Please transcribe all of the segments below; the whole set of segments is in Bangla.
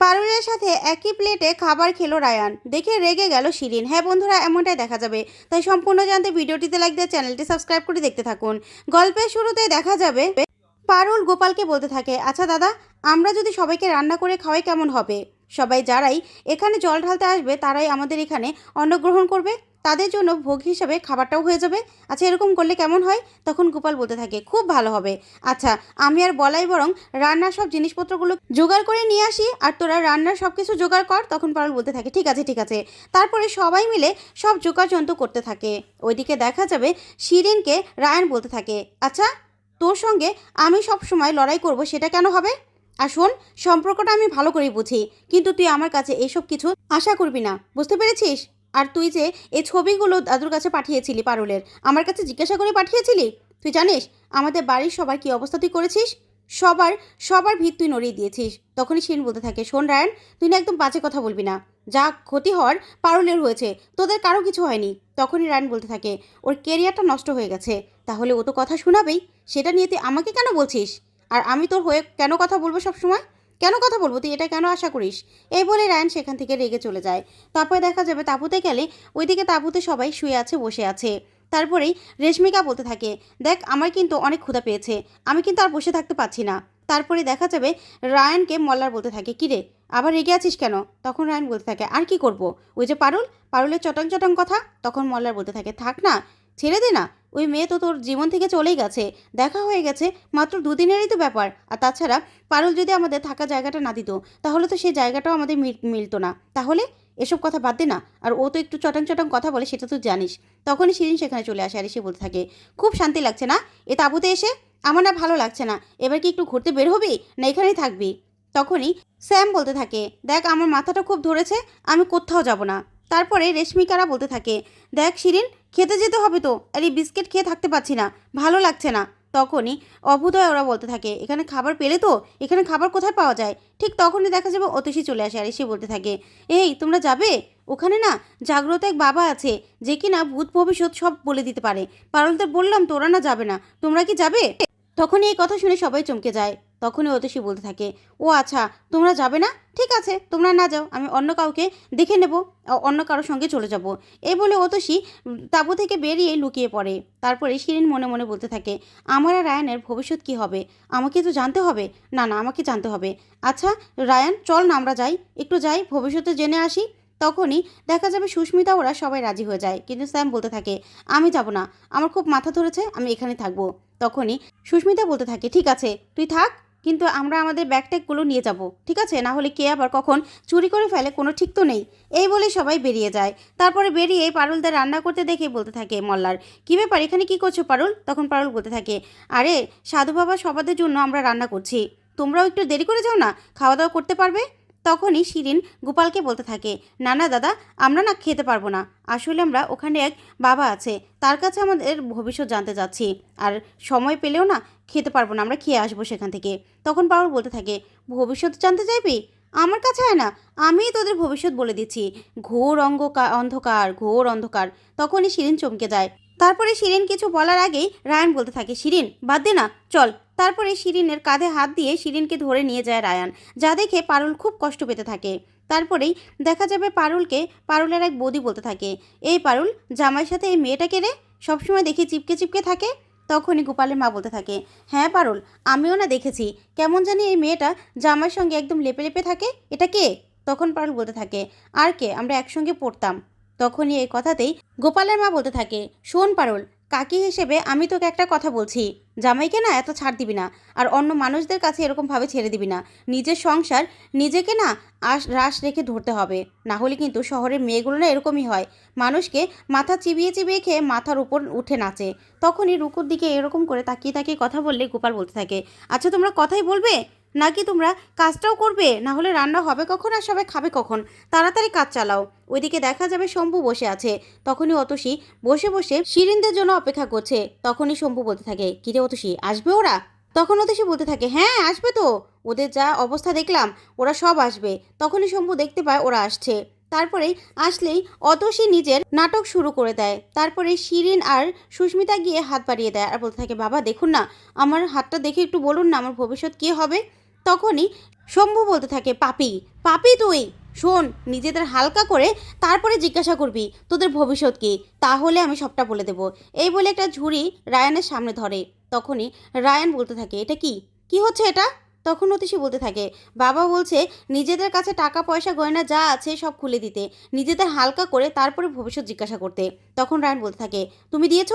পারুলের সাথে একই প্লেটে খাবার খেলো রায়ান। দেখে রেগে গেল শিরিন। হ্যাঁ বন্ধুরা, এমনটাই দেখা যাবে। তাই সম্পূর্ণ জানতে ভিডিওটিতে লাইক দিয়ে চ্যানেলটি সাবস্ক্রাইব করে দেখতে থাকুন। গল্পের শুরুতে দেখা যাবে পারুল গোপালকে বলতে থাকে আচ্ছা দাদা, আমরা যদি সবাইকে রান্না করে খাওয়াই কেমন হবে? সবাই যারাই এখানে জল ঢালতে আসবে, তারাই আমাদের এখানে অন্নগ্রহণ করবে। তাদের জন্য ভোগ হিসাবে খাবারটাও হয়ে যাবে। আচ্ছা এরকম করলে কেমন হয়? তখন গোপাল বলতে থাকে, খুব ভালো হবে। আচ্ছা আমি আর বলাই বরং রান্নার সব জিনিসপত্রগুলো জোগাড় করে নিয়ে আসি, আর তোরা রান্নার সব কিছু জোগাড় কর। তখন পারুল বলতে থাকে, ঠিক আছে ঠিক আছে। তারপরে সবাই মিলে সব জোগাড় যন্ত্র করতে থাকে। ওইদিকে দেখা যাবে শিরিনকে রায়ন বলতে থাকে আচ্ছা তোর সঙ্গে আমি সব সময় লড়াই করব, সেটা কেন হবে? আর শোন, সম্পর্কটা আমি ভালো করেই বুঝি, কিন্তু তুই আমার কাছে এসব কিছু আশা করবি না, বুঝতে পেরেছিস? আর তুই যে এই ছবিগুলো দাদুর কাছে পাঠিয়েছিলি পারুলের, আমার কাছে জিজ্ঞাসা করে পাঠিয়েছিলি? তুই জানিস, আমাদের বাড়ির সবার কি অবস্থা তুই করেছিস? সবার সবার ভিত তুই নড়িয়ে দিয়েছিস। তখনই শিন বলতে থাকে, শোন রায়ন, তুই না একদম বাজে কথা বলবি না। যা ক্ষতি হওয়ার পারুলের হয়েছে, তোদের কারও কিছু হয়নি। তখনই রায়ন বলতে থাকে, ওর কেরিয়ারটা নষ্ট হয়ে গেছে, তাহলে ও তো কথা শোনাবেই। সেটা নিয়ে তুই আমাকে কেন বলছিস? আর আমি তোর হয়ে কেন কথা বলব সব সময় কেন কথা বলব? তুই এটা কেন আশা করিস? এই বলে রায়ন সেখান থেকে রেগে চলে যায়। তারপরে দেখা যাবে তাঁবুতে গেলে ওইদিকে তাঁবুতে সবাই শুয়ে আছে, বসে আছে। তারপরেই রেশমিকা বলতে থাকে, দেখ, আমার কিন্তু অনেক ক্ষুধা পেয়েছে। আমি কিন্তু আর বসে থাকতে পারছি না। তারপরে দেখা যাবে রায়ানকে মল্লার বলতে থাকে কিরে আবার রেগে আছিস কেন? তখন রায়ন বলতে থাকে, আর কি করব? ওই যে পারুল? পারুলের চটং চটং কথা? তখন মল্লার বলতে থাকে, থাক না, ছেড়ে দে না। ওই মেয়ে তো তোর জীবন থেকে চলেই গেছে, দেখা হয়ে গেছে, মাত্র দুদিনেরই তো ব্যাপার। আর তাছাড়া পারুল যদি আমাদের থাকা জায়গাটা না দিত, তাহলে তো সেই জায়গাটাও আমাদের মিল- মিলতো না। তাহলে এসব কথা বাদ দে না, আর ও তো একটু চটং চটং কথা বলে সেটা তো জানিস। তখনই শিরিন সেখানে চলে আসে আর এসে বলতে থাকে, খুব শান্তি লাগছে না? এ তাঁবুতে এসে আমার না ভালো লাগছে না। এবার কি একটু ঘুরতে বের হবি? না এখানেই থাকবি? তখনই স্যাম বলতে থাকে, দেখ, আমার মাথাটা খুব ধরেছে, আমি কোথাও যাব না। তারপরে রেশমিকারা বলতে থাকে, দেখ শিরিন, খেতে যেতে হবে তো, আর এই বিস্কিট খেয়ে থাকতে পারছি না, ভালো লাগছে না। তখনই অভুদয় ওরা বলতে থাকে, এখানে খাবার পেলে তো, এখানে খাবার কোথায় পাওয়া যায়? ঠিক তখনই দেখা যাবে অতসী চলে আসে আর এসে বলতে থাকে, এই, তোমরা যাবে? ওখানে না জাগ্রত এক বাবা আছে, যে কিনা ভূত ভবিষ্যৎ সব বলে দিতে পারে। পারলদের বললাম তোরা না যাবে না, তোমরা কি যাবে? তখনই এই কথা শুনে সবাই চমকে যায়। তখনই অতসী বলতে থাকে, ও আচ্ছা তোমরা যাবে না? ঠিক আছে, তোমরা না যাও, আমি অন্য কাউকে দেখে নেব অন্য কারোর সঙ্গে চলে যাব। এই বলে অতসী তাঁবু থেকে বেরিয়ে লুকিয়ে পড়ে। তারপরে শিরিন মনে মনে বলতে থাকে, আমার আর রায়ানের ভবিষ্যৎ কি হবে? আমাকে তো জানতে হবে? না না, আমাকে জানতে হবে। আচ্ছা রায়ান, চল না আমরা যাই, একটু যাই, ভবিষ্যতে জেনে আসি। তখনই দেখা যাবে সুস্মিতা, ওরা সবাই রাজি হয়ে যায়। কিন্তু স্যাম বলতে থাকে, আমি যাব না, আমার খুব মাথা ধরেছে, আমি এখানে থাকব। তখনই সুস্মিতা বলতে থাকে, ঠিক আছে, তুই থাক। কিন্তু আমরা আমাদের ব্যাগ ট্যাগগুলো নিয়ে যাব, ঠিক আছে? না হলে কে আবার কখন চুরি করে ফেলে কোনো ঠিক তো নেই। এই বলে সবাই বেরিয়ে যায়। তারপরে বেরিয়ে পারুলদের রান্না করতে দেখে বলতে থাকে মল্লার, কী ব্যাপার, এখানে কী করছ পারুল? তখন পারুল বলতে থাকে, আরে, সাধু বাবা সবাদের জন্য আমরা রান্না করছি। তোমরাও একটু দেরি করে যাও না? খাওয়া দাওয়া করতে পারবে? তখনই শিরিন গোপালকে বলতে থাকে, না না, দাদা, আমরা না খেতে পারব না। আসলে আমরা ওখানে এক বাবা আছে, তার কাছে আমাদের ভবিষ্যৎ জানতে যাচ্ছি আর সময় পেলেও না খেতে পারব না, আমরা খেয়ে আসব সেখান থেকে। তখন পারুল বলতে থাকে, ভবিষ্যৎ জানতে চাইবি? আমার কাছে হয় না, আমিই তোদের ভবিষ্যৎ বলে দিচ্ছি। ঘোর অঙ্গকার অন্ধকার, ঘোর অন্ধকার। তখনই শিরিন চমকে যায়। তারপরে শিরিন কিছু বলার আগেই রায়ান বলতে থাকে, শিরিন, বাদ দে না, চল। তারপরে শিরিনের কাঁধে হাত দিয়ে শিরিনকে ধরে নিয়ে যায় রায়ান, যা দেখে পারুল খুব কষ্ট পেতে থাকে। তারপরেই দেখা যাবে পারুলকে পারুলের এক বৌদি বলতে থাকে, এই পারুল, জামাইয়ের সাথে এই মেয়েটাকে রে? সবসময় দেখি চিপকে চিপকে থাকে। তখনই গোপালের মা বলতে থাকে হ্যাঁ পারুল, আমিও না দেখেছি। কেমন জানি এই মেয়েটা জামাইয়ের সঙ্গে একদম লেপে লেপে থাকে। এটা কে? তখন পারুল বলতে থাকে, আর কে? আমরা একসঙ্গে পড়তাম। তখনই এই কথাতেই গোপালের মা বলতে থাকে, শোন পারুল কাকি হিসেবে আমি তোকে একটা কথা বলছি। জামাইকে না এত ছাড় দিবি না আর অন্য মানুষদের কাছে এরকমভাবে ছেড়ে দিবি না। নিজের সংসার নিজেকে না আশ রাশ রেখে ধরতে হবে। না হলে কিন্তু শহরের মেয়েগুলো না এরকমই হয়। মানুষকে মাথা চিবিয়ে চিবিয়ে খেয়ে মাথার উপর উঠে নাচে। তখনই রুকুর দিকে এরকম করে তাকিয়ে তাকিয়ে কথা বললে গোপাল বলতে থাকে আচ্ছা তোমরা কথাই বলবে? নাকি তোমরা কাজটাও করবে? না হলে রান্না হবে কখন আর সবাই খাবে কখন? তাড়াতাড়ি কাজ চালাও। ওইদিকে দেখা যাবে শম্ভু বসে আছে। তখনই অতসী বসে বসে শিরিনদের জন্য অপেক্ষা করছে। তখনই শম্ভু বলতে থাকে, কিরে অতসী, আসবে ওরা? তখন অতসী বলতে থাকে হ্যাঁ আসবে তো। ওদের যা অবস্থা দেখলাম, ওরা সব আসবে। তখনই শম্ভু দেখতে পায় ওরা আসছে। তারপরেই আসলেই অতসী নিজের নাটক শুরু করে দেয়। তারপরে শিরিন আর সুস্মিতা গিয়ে হাত বাড়িয়ে দেয় আর বলতে থাকে, বাবা, দেখুন না, আমার হাতটা দেখে একটু বলুন না, আমার ভবিষ্যৎ কী হবে? তখনই শম্ভু বলতে থাকে, পাপি পাপি তুই, শোন, নিজেদের হালকা করে তারপরে জিজ্ঞাসা করবি, তোদের ভবিষ্যৎ কি? তাহলে আমি সবটা বলে দেব। এই বলে একটা ঝুড়ি রায়ানের সামনে ধরে। তখনই রায়ান বলতে থাকে, এটা কি? কি হচ্ছে এটা? তখন অতিশী বলতে থাকে, বাবা বলছে, নিজেদের কাছে টাকা পয়সা গয়না যা আছে সব খুলে দিতে, নিজেদের হালকা করে তারপরে ভবিষ্যৎ জিজ্ঞাসা করতে। তখন রায়ন বলতে থাকে, তুমি দিয়েছ?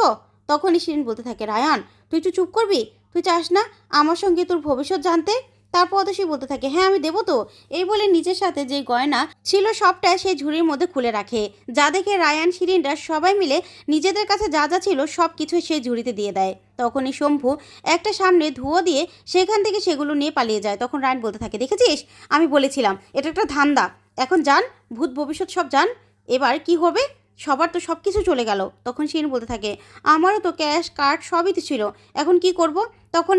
তখনই শিরিন বলতে থাকে, রায়ান, তুই একটু চুপ করবি? তুই চাস না আমার সঙ্গে তোর ভবিষ্যৎ জানতে? তারপর অতসী বলতে থাকে হ্যাঁ আমি দেবো তো। এই বলে নিজের সাথে যে গয়না ছিল সবটা সেই ঝুড়ির মধ্যে খুলে রাখে। যা দেখে রায়ান শিরিনরা সবাই মিলে নিজেদের কাছে যা যা ছিল সব কিছু সেই ঝুড়িতে দিয়ে দেয়। তখনই শম্ভু একটা সামনে ধুয়ো দিয়ে সেখান থেকে সেগুলো নিয়ে পালিয়ে যায়। তখন রায়ন বলতে থাকে, দেখেছিস? আমি বলেছিলাম, এটা একটা ধান্দা। এখন যান, ভূত ভবিষ্যৎ সব যান। এবার কি হবে? সবার তো সব কিছু চলে গেল। তখন শিরিন বলতে থাকে, আমারও তো ক্যাশ, কার্ড সবই তো ছিল। এখন কি করব?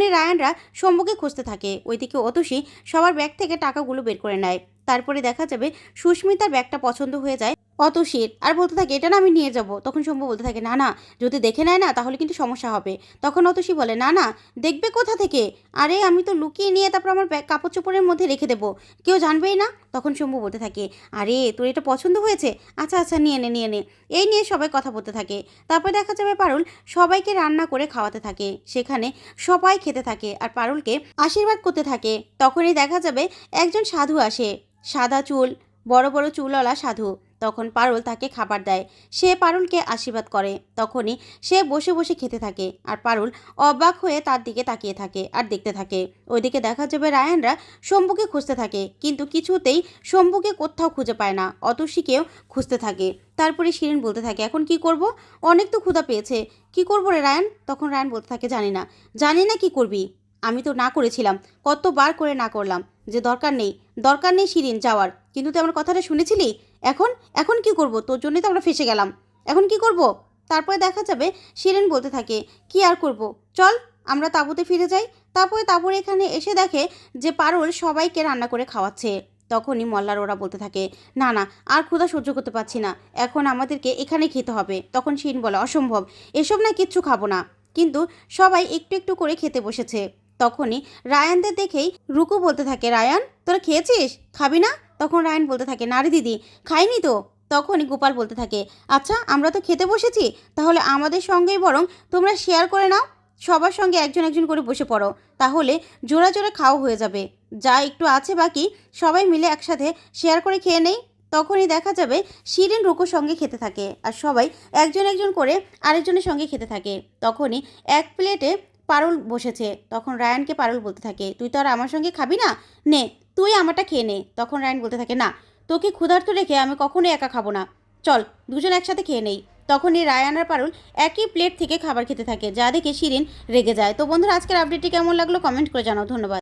এই রায়ানরা সম্মুখে খুঁজতে থাকে। ওইদিকে অতসী সবার ব্যাগ থেকে টাকাগুলো বের করে নেয়। তারপরে দেখা যাবে সুস্মিতার ব্যাগটা পছন্দ হয়ে যায় অতসীর, আর বলতে থাকে, এটা না আমি নিয়ে যাব। তখন শম্ভু বলতে থাকে, না না, যদি দেখে নেয় না, তাহলে কিন্তু সমস্যা হবে। তখন অতসী বলে, না না, দেখবে কোথা থেকে? আরে, আমি তো লুকিয়ে নিয়ে তারপর আমার কাপড় চোপড়ের মধ্যে রেখে দেবো। কেউ জানবেই না? তখন শম্ভু বলতে থাকে, আরে, তোর এটা পছন্দ হয়েছে? আচ্ছা আচ্ছা নিয়ে নে নিয়ে নে। এই নিয়ে সবাই কথা বলতে থাকে। তারপর দেখা যাবে পারুল সবাইকে রান্না করে খাওয়াতে থাকে। সেখানে সবাই খেতে থাকে আর পারুলকে আশীর্বাদ করতে থাকে। তখনই দেখা যাবে একজন সাধু আসে, সাদা চুল, বড় বড় চুলওয়ালা সাধু। তখন পারুল তাকে খাবার দেয়। সে পারুলকে আশীর্বাদ করে। তখনই সে বসে বসে খেতে থাকে আর পারুল অবাক হয়ে তার দিকে তাকিয়ে থাকে আর দেখতে থাকে। ওইদিকে দেখা যাবে রায়ানরা শম্ভুকে খুঁজতে থাকে, কিন্তু কিছুতেই শম্ভুকে কোথাও খুঁজে পায় না। অতসীকেও খুঁজতে থাকে। তারপরে শিরিন বলতে থাকে, এখন কি করব? অনেক তো ক্ষুধা পেয়েছে। কি করব রে রায়ান? তখন রায়ান বলতে থাকে, জানি না। জানি না কি করবি। আমি তো না করেছিলাম। কতবার করে না করলাম। যে দরকার নেই। দরকার নেই শিরিন যাওয়ার। কিন্তু তুই আমার কথাটা শুনেছিলি? এখন এখন কি করব? তোর জন্যই তো আমরা ফেসে গেলাম। এখন কি করব? তারপরে দেখা যাবে, শিরিন বলতে থাকে, কি আর করব? চল, আমরা তাঁবুতে ফিরে যাই। তারপরে তাঁবুর এখানে এসে দেখে যে পারুল সবাইকে রান্না করে খাওয়াচ্ছে। তখনই মল্লার ওরা বলতে থাকে, না না, আর ক্ষুধা সহ্য করতে পারছি না। এখন আমাদেরকে এখানে খেতে হবে। তখন শিরিন বলে, অসম্ভব, এসব না কিচ্ছু খাব না। কিন্তু সবাই একটু একটু করে খেতে বসেছে। তখনই রায়ানদের দেখেই রুকু বলতে থাকে, রায়ান, তোরা খেয়েছিস? খাবি না? তখন রায়ান বলতে থাকে না রে দিদি, খাইনি তো? তখনই গোপাল বলতে থাকে আচ্ছা আমরা তো খেতে বসেছি, তাহলে আমাদের সঙ্গেই বরং তোমরা শেয়ার করে নাও, সবার সঙ্গে একজন একজন করে বসে পড়ো, তাহলে জোড়া জোড়া খাওয়া হয়ে যাবে, যা একটু আছে বাকি, সবাই মিলে একসাথে শেয়ার করে খেয়ে নেই। তখনই দেখা যাবে শিরিন রুকুর সঙ্গে খেতে থাকে আর সবাই একজন একজন করে আরেকজনের সঙ্গে খেতে থাকে। তখনই এক প্লেটে পারুল বসেছে, তখন রায়ানকে পারুল বলতে থাকে, তুই তো আর আমার সঙ্গে খাবি না? নে তুই আমারটা খেয়ে নে। তখন রায়ন বলতে থাকে, না, তোকে ক্ষুধার্ত রেখে আমি কখনোই একা খাব না। চল, দুজন একসাথে খেয়ে নেই। তখনই রায়ান আর পারুল একই প্লেট থেকে খাবার খেতে থাকে। যা দেখে শিরিন রেগে যায়। তো বন্ধুরা, আজকের আপডেটটি কেমন লাগল? কমেন্ট করে জানাও। ধন্যবাদ।